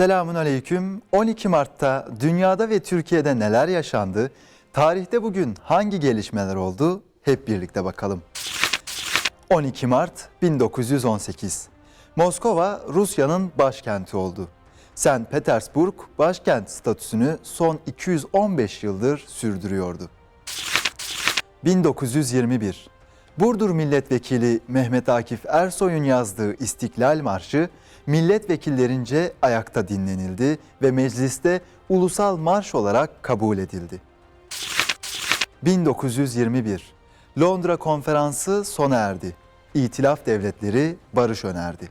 Selamun Aleyküm. 12 Mart'ta dünyada ve Türkiye'de neler yaşandı? Tarihte bugün hangi gelişmeler oldu? Hep birlikte bakalım. 12 Mart 1918. Moskova Rusya'nın başkenti oldu. St. Petersburg başkent statüsünü son 215 yıldır sürdürüyordu. 1921. Burdur Milletvekili Mehmet Akif Ersoy'un yazdığı İstiklal Marşı milletvekillerince ayakta dinlenildi ve mecliste ulusal marş olarak kabul edildi. 1921. Londra Konferansı sona erdi. İtilaf devletleri barış önerdi.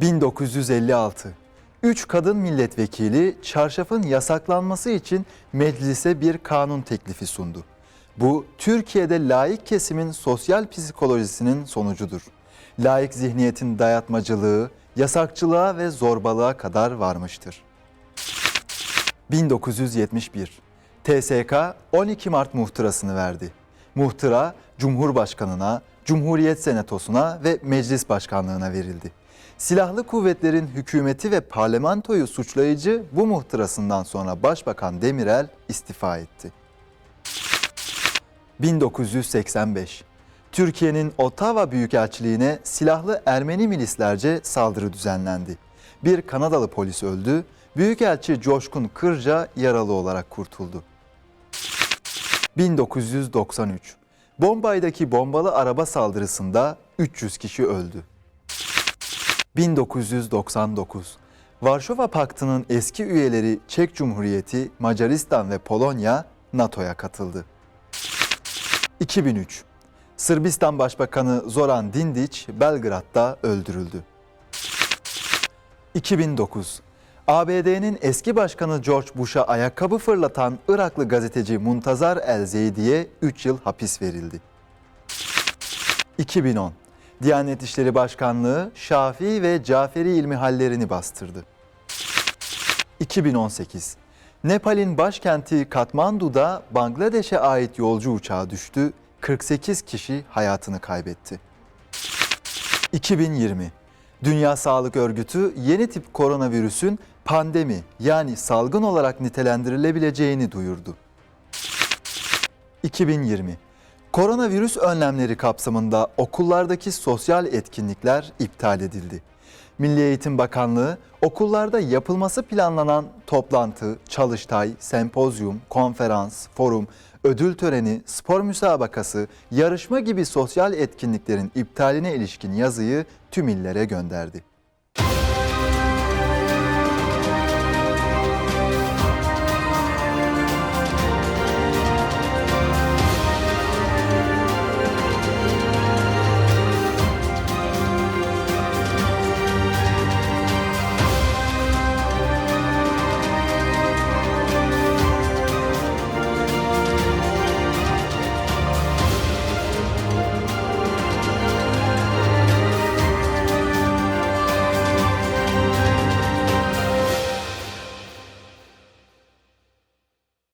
1956. Üç kadın milletvekili çarşafın yasaklanması için meclise bir kanun teklifi sundu. Bu Türkiye'de laik kesimin sosyal psikolojisinin sonucudur. Laik zihniyetin dayatmacılığı, yasakçılığa ve zorbalığa kadar varmıştır. 1971. TSK 12 Mart muhtırasını verdi. Muhtıra Cumhurbaşkanına, Cumhuriyet Senatosu'na ve Meclis Başkanlığına verildi. Silahlı kuvvetlerin hükümeti ve parlamentoyu suçlayıcı bu muhtırasından sonra Başbakan Demirel istifa etti. 1985. Türkiye'nin Ottawa Büyükelçiliğine silahlı Ermeni milislerce saldırı düzenlendi. Bir Kanadalı polis öldü, Büyükelçi Coşkun Kırca yaralı olarak kurtuldu. 1993. Bombay'daki bombalı araba saldırısında 300 kişi öldü. 1999. Varşova Paktı'nın eski üyeleri Çek Cumhuriyeti, Macaristan ve Polonya NATO'ya katıldı. 2003. Sırbistan Başbakanı Zoran Dindiç Belgrad'da öldürüldü. 2009. ABD'nin eski başkanı George Bush'a ayakkabı fırlatan Iraklı gazeteci Muntazar El Zeydi'ye 3 yıl hapis verildi. 2010. Diyanet İşleri Başkanlığı Şafii ve Caferi ilmihallerini bastırdı. 2018. Nepal'in başkenti Katmandu'da Bangladeş'e ait yolcu uçağı düştü. 48 kişi hayatını kaybetti. 2020. Dünya Sağlık Örgütü yeni tip koronavirüsün pandemi yani salgın olarak nitelendirilebileceğini duyurdu. 2020. Koronavirüs önlemleri kapsamında okullardaki sosyal etkinlikler iptal edildi. Milli Eğitim Bakanlığı okullarda yapılması planlanan toplantı, çalıştay, sempozyum, konferans, forum, ödül töreni, spor müsabakası, yarışma gibi sosyal etkinliklerin iptaline ilişkin yazıyı tüm illere gönderdi.